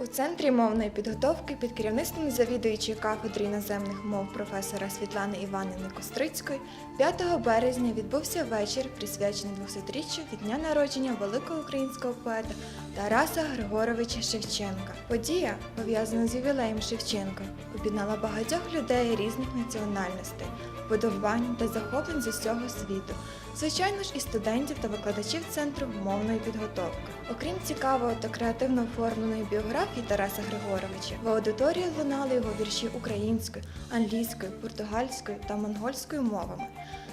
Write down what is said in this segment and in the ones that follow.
У центрі мовної підготовки під керівництвом завідуючої кафедри іноземних мов професора Світлани Іванівни Кострицької 5 березня відбувся вечір, присвячений 200-річчю від дня народження великого українського поета Тараса Григоровича Шевченка. Подія, пов'язана з ювілеєм Шевченка, об'єднала багатьох людей різних національностей, вподобань та захоплень з усього світу, звичайно ж і студентів та викладачів центру мовної підготовки. Окрім цікавого та креативно оформленої біографії Тараса Григоровича, в аудиторії лунали його вірші українською, англійською, португальською та монгольською мовами.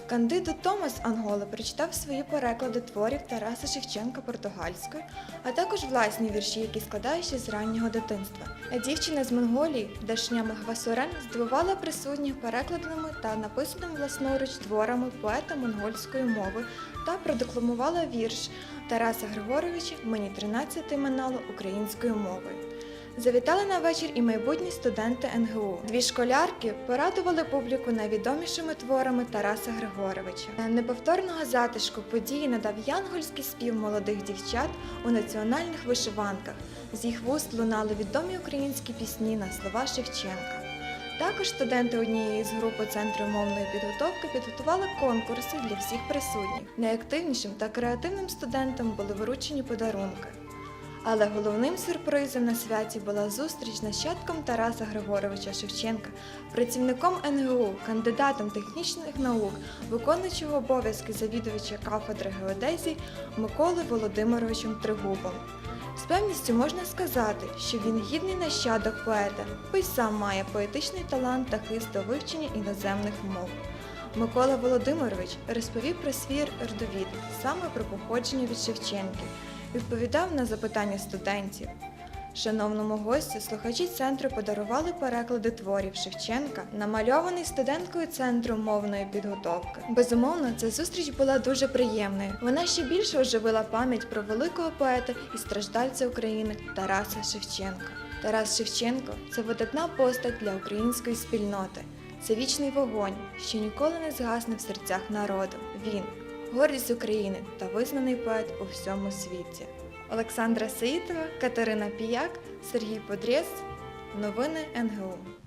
Кандидо Томас Ангола прочитав свої переклади творів Тараса Шевченка португальською, а також власні вірші, які складає ще з раннього дитинства. Дівчина з Монголії, Дашня Махвасурен, здивувала присутніх перекладеними та написаними власноруч творами поета монгольської мови та продекламувала вірш Тараса Григоровича Мені 13 минало українською мовою. Завітали на вечір і майбутні студенти НГУ. Дві школярки порадували публіку найвідомішими творами Тараса Григоровича. Неповторного затишку події надав янгольський спів молодих дівчат у національних вишиванках. З їх вуст лунали відомі українські пісні на слова Шевченка. Також студенти однієї з групи центру мовної підготовки підготували конкурси для всіх присутніх. Найактивнішим та креативним студентам були вручені подарунки. Але головним сюрпризом на святі була зустріч нащадком Тараса Григоровича Шевченка, працівником НГУ, кандидатом технічних наук, виконуючого обов'язки завідувача кафедри геодезії Миколою Володимировичем Тригубом. З певністю можна сказати, що він гідний нащадок поета, бо й сам має поетичний талант та хист до вивчення іноземних мов. Микола Володимирович розповів про свій родовід, саме про походження від Шевченків, відповідав на запитання студентів. Шановному гостю слухачі центру подарували переклади творів Шевченка, намальований студенткою центру мовної підготовки. Безумовно, ця зустріч була дуже приємною. Вона ще більше оживила пам'ять про великого поета і страждальця України Тараса Шевченка. Тарас Шевченко це видатна постать для української спільноти. Це вічний вогонь, що ніколи не згасне в серцях народу. Він гордість України та визнаний поет у всьому світі. Олександра Саїтова, Катерина Піяк, Сергій Подрєс. Новини НГУ.